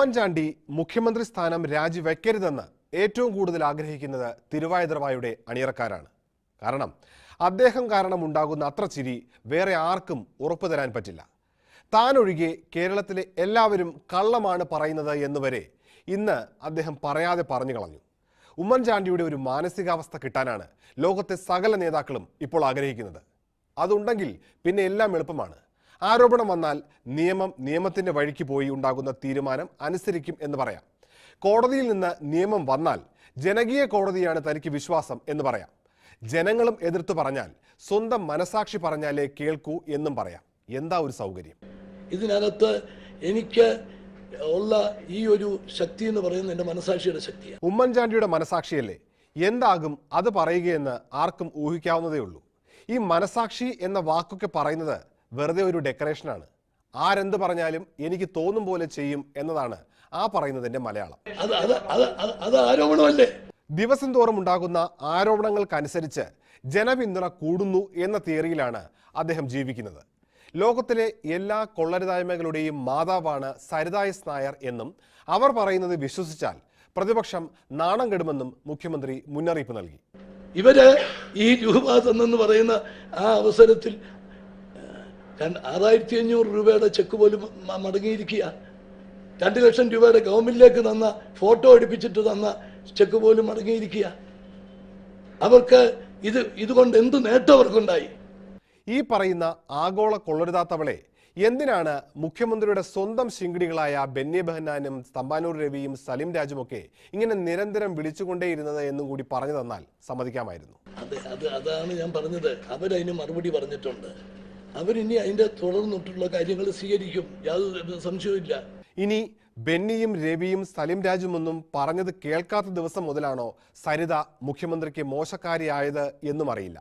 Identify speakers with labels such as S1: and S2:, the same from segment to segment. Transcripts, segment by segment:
S1: ഉമ്മൻചാണ്ടി മുഖ്യമന്ത്രി സ്ഥാനം രാജിവെക്കരുതെന്ന് ഏറ്റവും കൂടുതൽ ആഗ്രഹിക്കുന്നത് തിരുവായുധർവായുടെ അണിയറക്കാരാണ്. കാരണം അദ്ദേഹം കാരണം ഉണ്ടാകുന്ന അത്ര ചിരി വേറെ ആർക്കും ഉറപ്പു തരാൻ പറ്റില്ല. താനൊഴികെ കേരളത്തിലെ എല്ലാവരും കള്ളമാണ് പറയുന്നത് എന്നുവരെ ഇന്ന് അദ്ദേഹം പറയാതെ പറഞ്ഞു കളഞ്ഞു. ഉമ്മൻചാണ്ടിയുടെ ഒരു മാനസികാവസ്ഥ കിട്ടാനാണ് ലോകത്തെ സകല നേതാക്കളും ഇപ്പോൾ ആഗ്രഹിക്കുന്നത്. അതുണ്ടെങ്കിൽ പിന്നെ എല്ലാം എളുപ്പമാണ്. ആരോപണം വന്നാൽ നിയമം നിയമത്തിന്റെ വഴിക്ക് പോയി ഉണ്ടാകുന്ന തീരുമാനം അനുസരിക്കും എന്ന് പറയാം. കോടതിയിൽ നിന്ന് നിയമം വന്നാൽ ജനകീയ കോടതിയാണ് തനിക്ക് വിശ്വാസം എന്ന് പറയാം. ജനങ്ങളും എതിർത്ത് പറഞ്ഞാൽ സ്വന്തം മനസാക്ഷി പറഞ്ഞാലേ കേൾക്കൂ എന്നും പറയാം. എന്താ ഒരു സൗകര്യം?
S2: ഇതിനകത്ത് എനിക്ക് ഉള്ള ഈ ഒരു ശക്തി എന്ന് പറയുന്നത് എന്റെ മനസാക്ഷിയുടെ ശക്തിയാണ്.
S1: ഉമ്മൻചാണ്ടിയുടെ മനസാക്ഷിയല്ലേ? എന്താകും അത് പറയുകയെന്ന് ആർക്കും ഊഹിക്കാവുന്നതേ ഉള്ളൂ. ഈ മനസാക്ഷി എന്ന വാക്കൊക്കെ പറയുന്നത് വെറുതെ ഒരു ഡെക്കറേഷനാണ്. ആരെന്ത് പറഞ്ഞാലും എനിക്ക് തോന്നും പോലെ ചെയ്യും എന്നതാണ് ആ പറയുന്നതിന്റെ മലയാളം. ദിവസം തോറും ഉണ്ടാകുന്ന ആരോപണങ്ങൾക്കനുസരിച്ച് ജനപിന്തുണ കൂടുന്നു എന്ന തിയറിയിലാണ് അദ്ദേഹം ജീവിക്കുന്നത്. ലോകത്തിലെ എല്ലാ കൊള്ളരുതായ്മകളുടെയും മാതാവാണ് സരിതായസ് നായർ എന്നും അവർ പറയുന്നത് വിശ്വസിച്ചാൽ പ്രതിപക്ഷം നാണം കെടുമെന്നും മുഖ്യമന്ത്രി മുന്നറിയിപ്പ് നൽകി.
S2: ഇവർ ഈ രൂപ തന്നെന്ന് പറയുന്ന ആ അവസരത്തിൽ രണ്ട് ആറായിരത്തി അഞ്ഞൂറ് രൂപയുടെ ചെക്ക് പോലും മടങ്ങിയിരിക്കുക. രണ്ട് ലക്ഷം രൂപയുടെ ഗവൺമെന്റിലേക്ക് തന്ന ഫോട്ടോ എടുപ്പിച്ചിട്ട് തന്ന ചെക്ക് പോലും മടങ്ങിയിരിക്കുക. അവർക്ക് ഇത് ഇതുകൊണ്ട് എന്ത് നേട്ടം അവർക്കുണ്ടായി?
S1: ഈ പറയുന്ന ആഗോള കൊള്ളരുതാത്തവളെ എന്തിനാണ് മുഖ്യമന്ത്രിയുടെ സ്വന്തം ശിങ്കിടികളായ ബെന്നി ബെഹനാനും തമ്പാനൂർ രവിയും സലിം രാജുമൊക്കെ ഇങ്ങനെ നിരന്തരം വിളിച്ചുകൊണ്ടേയിരുന്നത് എന്നും കൂടി പറഞ്ഞു തന്നാൽ സമ്മതിക്കാമായിരുന്നു.
S2: അതെ അത് അതാണ് ഞാൻ പറഞ്ഞത്. അവരതിന് മറുപടി പറഞ്ഞിട്ടുണ്ട്. അവരിനി അതിന്റെ തുടർന്നിട്ടുള്ള കാര്യങ്ങൾ സ്വീകരിക്കും. യാതൊരു സംശയവുമില്ല.
S1: ഇനി ബെന്നിയും രവിയും സലിം രാജുമൊന്നും പറഞ്ഞത് കേൾക്കാത്ത ദിവസം മുതലാണോ സരിത മുഖ്യമന്ത്രിക്ക് മോശക്കാരിയായത് എന്നും അറിയില്ല.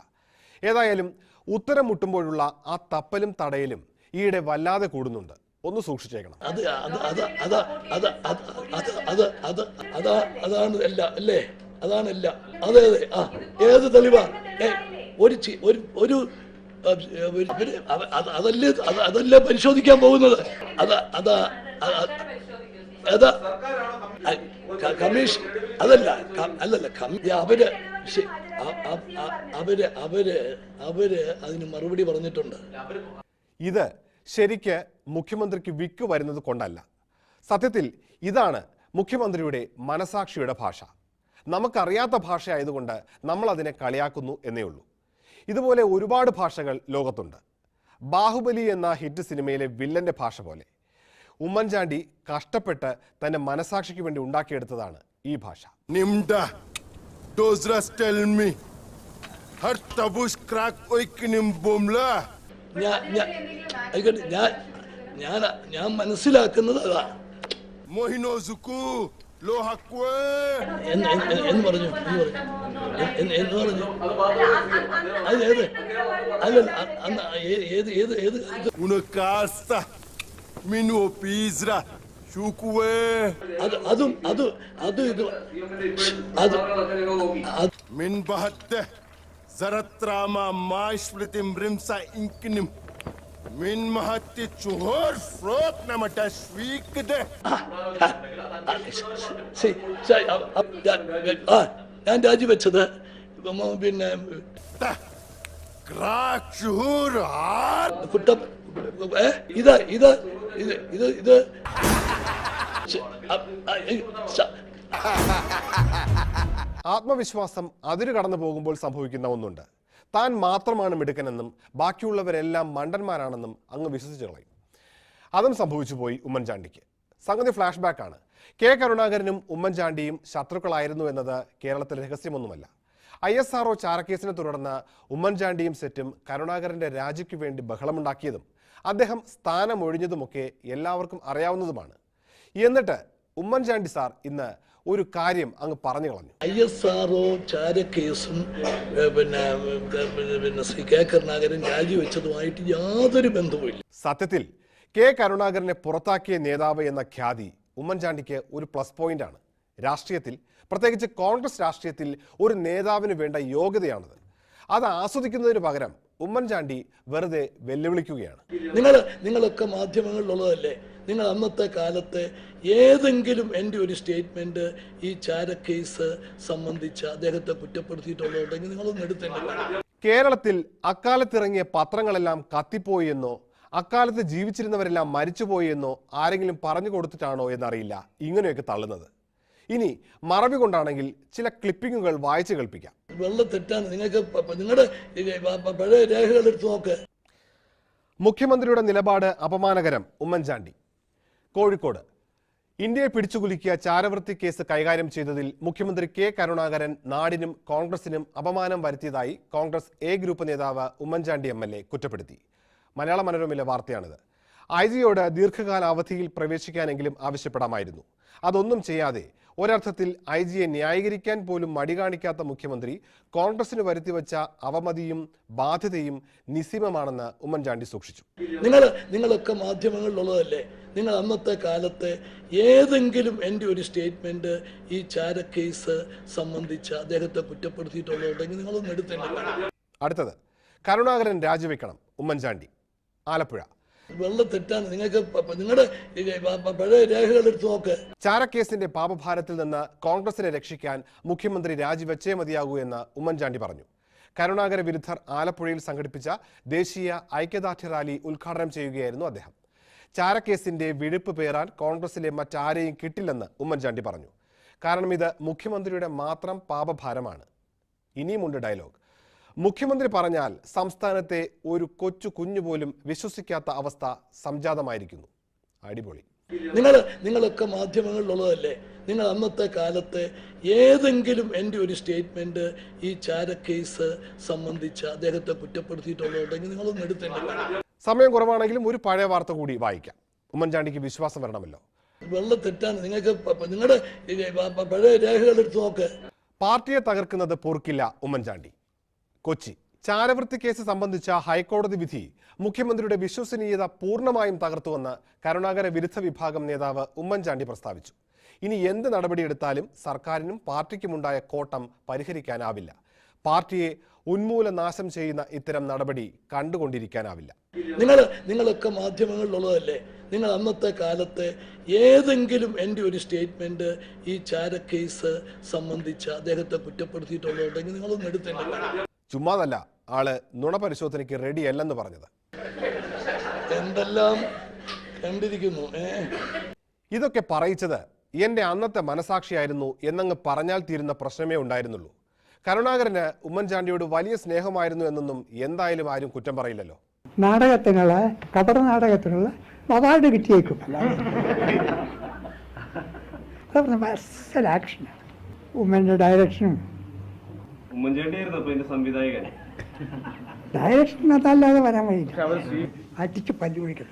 S1: ഏതായാലും ഉത്തരം മുട്ടുമ്പോഴുള്ള ആ തപ്പലും തടയലും ഈയിടെ വല്ലാതെ കൂടുന്നുണ്ട്. ഒന്ന് സൂക്ഷിച്ചേക്കണം.
S2: അത് അത് അത് അത് അത് അത് അത് അത് അത് അതാണ് അല്ല അല്ലേ? അതാണ് എല്ല. അതെ അതെ ആ ഏത് തെളിവാ ഒരു ഒരു അതല്ലേ അത് അതല്ലേ പരിശോധിക്കാൻ പോകുന്നത്. അത് അതാ കമ്മീഷൻ അതല്ല അല്ലല്ല അവർ അവർ അവർ അവർ അതിന് മറുപടി പറഞ്ഞിട്ടുണ്ട്.
S1: ഇത് ശരിക്ക് മുഖ്യമന്ത്രിക്ക് വിക്ക് വരുന്നത് കൊണ്ടല്ല. സത്യത്തിൽ ഇതാണ് മുഖ്യമന്ത്രിയുടെ മനസാക്ഷിയുടെ ഭാഷ. നമുക്കറിയാത്ത ഭാഷയായതുകൊണ്ട് നമ്മൾ അതിനെ കളിയാക്കുന്നു എന്നേ ഉള്ളൂ. ഇതുപോലെ ഒരുപാട് ഭാഷകൾ ലോകത്തുണ്ട്. ബാഹുബലി എന്ന ഹിറ്റ് സിനിമയിലെ വില്ലന്റെ ഭാഷ പോലെ. ഉമ്മൻചാണ്ടി കഷ്ടപ്പെട്ട് തന്റെ മനസാക്ഷിക്ക് വേണ്ടി ഉണ്ടാക്കിയെടുത്തതാണ് ഈ ഭാഷ.
S2: ഞാൻ ഞാൻ മനസ്സിലാക്കുന്നത് അതാ. എന്ന് പറഞ്ഞു. అదే అదే అదే అన్న
S3: ఏది ఏది ఏది కాస్త మిను
S2: పీజ్రా చూకువే ಅದು ಅದು ಅದು ಅದು ಇದು
S3: ಅದು ಅದು zaratrama maşflitim rimsa inkinim. Min mahatti çuhur frot namata
S2: şvikde. şey şey a- a- a- ഞാൻ രാജിവെച്ചത്. പിന്നെ ഇത് ഇത് ഇത് ഇത് ഇത്.
S1: ആത്മവിശ്വാസം അതിര് കടന്നു പോകുമ്പോൾ സംഭവിക്കുന്ന ഒന്നുണ്ട്. താൻ മാത്രമാണ് മിടുക്കനെന്നും ബാക്കിയുള്ളവരെല്ലാം മണ്ടന്മാരാണെന്നും അങ്ങ് വിശ്വസിച്ച് കളയും. അതും സംഭവിച്ചു പോയി ഉമ്മൻചാണ്ടിക്ക്. സംഗതി ഫ്ലാഷ് ബാക്ക് ആണ്. കെ കരുണാകരനും ഉമ്മൻചാണ്ടിയും ശത്രുക്കളായിരുന്നു എന്നത് കേരളത്തിൽ രഹസ്യമൊന്നുമല്ല. ഐ എസ് ആർഒ ചാരക്കേസിനെ തുടർന്ന് ഉമ്മൻചാണ്ടിയും സെറ്റും കരുണാകരന്റെ രാജിക്കു വേണ്ടി ബഹളമുണ്ടാക്കിയതും അദ്ദേഹം സ്ഥാനമൊഴിഞ്ഞതുമൊക്കെ എല്ലാവർക്കും അറിയാവുന്നതുമാണ്. എന്നിട്ട് ഉമ്മൻചാണ്ടി സാർ ഇന്ന് ഒരു കാര്യം അങ്ങ് പറഞ്ഞു കളഞ്ഞു.
S2: ഐ എസ് ആർ ഒ ചാരക്കേസും പിന്നെ പിന്നെ ശ്രീ കെ കരുണാകരൻ രാജിവെച്ചതുമായിട്ട് യാതൊരു ബന്ധവുമില്ല.
S1: സത്യത്തിൽ കെ കരുണാകരനെ പുറത്താക്കിയ നേതാവ് എന്ന ഖ്യാതി ഉമ്മൻചാണ്ടിക്ക് ഒരു പ്ലസ് പോയിന്റ് ആണ് രാഷ്ട്രീയത്തിൽ പ്രത്യേകിച്ച് കോൺഗ്രസ് രാഷ്ട്രീയത്തിൽ ഒരു നേതാവിന് വേണ്ട യോഗ്യതയാണത്. അത് ആസ്വദിക്കുന്നതിന് പകരം ഉമ്മൻചാണ്ടി വെറുതെ വെല്ലുവിളിക്കുകയാണ്.
S2: നിങ്ങൾ നിങ്ങളൊക്കെ മാധ്യമങ്ങളിലുള്ളതല്ലേ? നിങ്ങൾ അന്നത്തെ കാലത്ത് ഏതെങ്കിലും എന്റെ ഒരു സ്റ്റേറ്റ്മെന്റ് ഈ ചാരക്കേസ് കേസ് സംബന്ധിച്ച് അദ്ദേഹത്തെ കുറ്റപ്പെടുത്തിയിട്ടുള്ളതുണ്ടെങ്കിൽ നിങ്ങളൊന്നും എടുത്തില്ല
S1: കേരളത്തിൽ അക്കാലത്തിറങ്ങിയ പത്രങ്ങളെല്ലാം കത്തിപ്പോയി എന്നോ അക്കാലത്ത് ജീവിച്ചിരുന്നവരെല്ലാം മരിച്ചുപോയി എന്നോ ആരെങ്കിലും പറഞ്ഞു കൊടുത്തിട്ടാണോ എന്നറിയില്ല. ഇങ്ങനെയൊക്കെ തള്ളുന്നത്. ഇനി മറവി കൊണ്ടാണെങ്കിൽ ചില ക്ലിപ്പിങ്ങുകൾ വായിച്ചു കേൾപ്പിക്കാം.
S2: വെള്ളം തെറ്റാണ് നിങ്ങൾക്ക് നിങ്ങളുടെ പഴയ രേഖകൾ എടുത്ത് നോക്ക്.
S1: മുഖ്യമന്ത്രിയുടെ നിലപാട് അപമാനകരം. ഉമ്മൻചാണ്ടി. കോഴിക്കോട്. ഇന്ത്യയെ പിടിച്ചുകുലുക്കിയ ചാരവൃത്തി കേസ് കൈകാര്യം ചെയ്തതിൽ മുഖ്യമന്ത്രി കെ കരുണാകരൻ നാടിനും കോൺഗ്രസിനും അപമാനം വരുത്തിയതായി കോൺഗ്രസ് എ ഗ്രൂപ്പ് നേതാവ് ഉമ്മൻചാണ്ടി എം എൽ എ കുറ്റപ്പെടുത്തി. മലയാള മനോരമയിലെ വാർത്തയാണിത്. ഐ ജിയോട് ദീർഘകാല അവധിയിൽ പ്രവേശിക്കാനെങ്കിലും ആവശ്യപ്പെടാമായിരുന്നു. അതൊന്നും ചെയ്യാതെ ഒരർത്ഥത്തിൽ ഐ ജിയെ ന്യായീകരിക്കാൻ പോലും മടി കാണിക്കാത്ത മുഖ്യമന്ത്രി കോൺഗ്രസിന് വരുത്തിവെച്ച അവമതിയും ബാധ്യതയും നിസ്സീമമാണെന്ന് ഉമ്മൻചാണ്ടി സൂക്ഷിച്ചു.
S2: നിങ്ങൾ നിങ്ങളൊക്കെ മാധ്യമങ്ങളിലുള്ളതല്ലേ? നിങ്ങൾ അന്നത്തെ കാലത്ത് ഏതെങ്കിലും എന്റെ ഒരു സ്റ്റേറ്റ്മെന്റ് ഈ ചാര കേസ് സംബന്ധിച്ച് അദ്ദേഹത്തെ കുറ്റപ്പെടുത്തിയിട്ടുള്ളതുണ്ടെങ്കിൽ നിങ്ങളൊന്നും എടുത്തില്ല
S1: അടുത്തത് കരുണാകരൻ രാജിവെക്കണം ഉമ്മൻചാണ്ടി. ആലപ്പുഴ.
S2: വെള്ളം തെറ്റാണ് നിങ്ങൾക്ക് നിങ്ങളുടെ പഴയ രേഖകൾ എടുത്ത് നോക്ക്.
S1: ചാരക്കേസിന്റെ പാപഭാരത്തിൽ നിന്ന് കോൺഗ്രസിനെ രക്ഷിക്കാൻ മുഖ്യമന്ത്രി രാജിവെച്ചേ മതിയാകൂ എന്ന് ഉമ്മൻചാണ്ടി പറഞ്ഞു. കരുണാകര വിരുദ്ധർ ആലപ്പുഴയിൽ സംഘടിപ്പിച്ച ദേശീയ ഐക്യദാർഢ്യ റാലി ഉദ്ഘാടനം ചെയ്യുകയായിരുന്നു അദ്ദേഹം. ചാരക്കേസിന്റെ വിഴുപ്പ് പേറാൻ കോൺഗ്രസിലെ മറ്റാരെയും കിട്ടില്ലെന്ന് ഉമ്മൻചാണ്ടി പറഞ്ഞു. കാരണം ഇത് മുഖ്യമന്ത്രിയുടെ മാത്രം പാപഭാരമാണ്. ഇനിയുമുണ്ട് ഡയലോഗ്. മുഖ്യമന്ത്രി പറഞ്ഞാൽ സംസ്ഥാനത്തെ ഒരു കൊച്ചു കുഞ്ഞു പോലും വിശ്വസിക്കാത്ത അവസ്ഥ സംജാതമായിരിക്കുന്നു. അടിപൊളി.
S2: നിങ്ങൾ നിങ്ങളൊക്കെ മാധ്യമങ്ങളിലുള്ളതല്ലേ? നിങ്ങൾ അന്നത്തെ കാലത്ത് ഏതെങ്കിലും എന്റെ ഒരു സ്റ്റേറ്റ്മെന്റ് ഈ ചാര കേസ് സംബന്ധിച്ച് അദ്ദേഹത്തെ കുറ്റപ്പെടുത്തിയിട്ടുള്ളതുണ്ടെങ്കിൽ നിങ്ങളൊന്നും എടുത്തിട്ടില്ല
S1: സമയം കുറവാണെങ്കിലും ഒരു പഴയ വാർത്ത കൂടി വായിക്കാം. ഉമ്മൻചാണ്ടിക്ക് വിശ്വാസം വരണമല്ലോ.
S2: വെള്ളം തെറ്റാണ് നിങ്ങൾക്ക് നിങ്ങളുടെ പഴയ രേഖകൾ എടുത്ത് നോക്ക്.
S1: പാർട്ടിയെ തകർക്കുന്നത് പൊറുക്കില്ല ഉമ്മൻചാണ്ടി. കൊച്ചി. ചാരവൃത്തി കേസ് സംബന്ധിച്ച ഹൈക്കോടതി വിധി മുഖ്യമന്ത്രിയുടെ വിശ്വസനീയത പൂർണമായും തകർത്തുവെന്ന് കരുണാകര വിരുദ്ധ വിഭാഗം നേതാവ് ഉമ്മൻചാണ്ടി പ്രസ്താവിച്ചു. ഇനി എന്ത് നടപടിയെടുത്താലും സർക്കാരിനും പാർട്ടിക്കുമുണ്ടായ കോട്ടം പരിഹരിക്കാനാവില്ല. പാർട്ടിയെ ഉന്മൂലനാശം ചെയ്യുന്ന ഇത്തരം നടപടി കണ്ടുകൊണ്ടിരിക്കാനാവില്ല.
S2: നിങ്ങൾ നിങ്ങളൊക്കെ മാധ്യമങ്ങളിലുള്ളതല്ലേ? നിങ്ങൾ അന്നത്തെ കാലത്ത് ഏതെങ്കിലും എന്റെ ഒരു സ്റ്റേറ്റ്മെന്റ് ഈ ചാര കേസ് സംബന്ധിച്ച് അദ്ദേഹത്തെ കുറ്റപ്പെടുത്തിയിട്ടുള്ളതുണ്ടെങ്കിൽ നിങ്ങളൊന്നും എടുത്തേണ്ടത്
S1: ചുമ്മാതല്ല ആൾ നുണ പരിശോധനയ്ക്ക് റെഡിയല്ലെന്ന് പറഞ്ഞത്.
S2: എന്തെല്ലാം കണ്ടിരിക്കുന്നു
S1: ഇതൊക്കെ പറയിച്ചത് എന്റെ അന്നത്തെ മനസാക്ഷിയായിരുന്നു എന്നങ്ങ് പറഞ്ഞാൽ തീരുന്ന പ്രശ്നമേ ഉണ്ടായിരുന്നുള്ളൂ. കരുണാകരന് ഉമ്മൻചാണ്ടിയോട് വലിയ സ്നേഹമായിരുന്നു എന്നൊന്നും എന്തായാലും ആരും കുറ്റം പറയില്ലല്ലോ.
S4: നാടകത്തിനുള്ള കപട നാടകത്തിനുള്ള അവാർഡ് കിട്ടിയേക്കും. ഉമ്മന്റെ ഉമ്മന്റെ ഡയറക്ഷനും
S5: ഉമ്മൻചാണ്ടിയായിരുന്നു അപ്പൊ ഇതിന്റെ സംവിധായകൻ.
S4: ഡയറക്ഷൻ അതല്ലാതെ വരാൻ വേണ്ടി അടിച്ച് പല്ലു പിടിക്കണം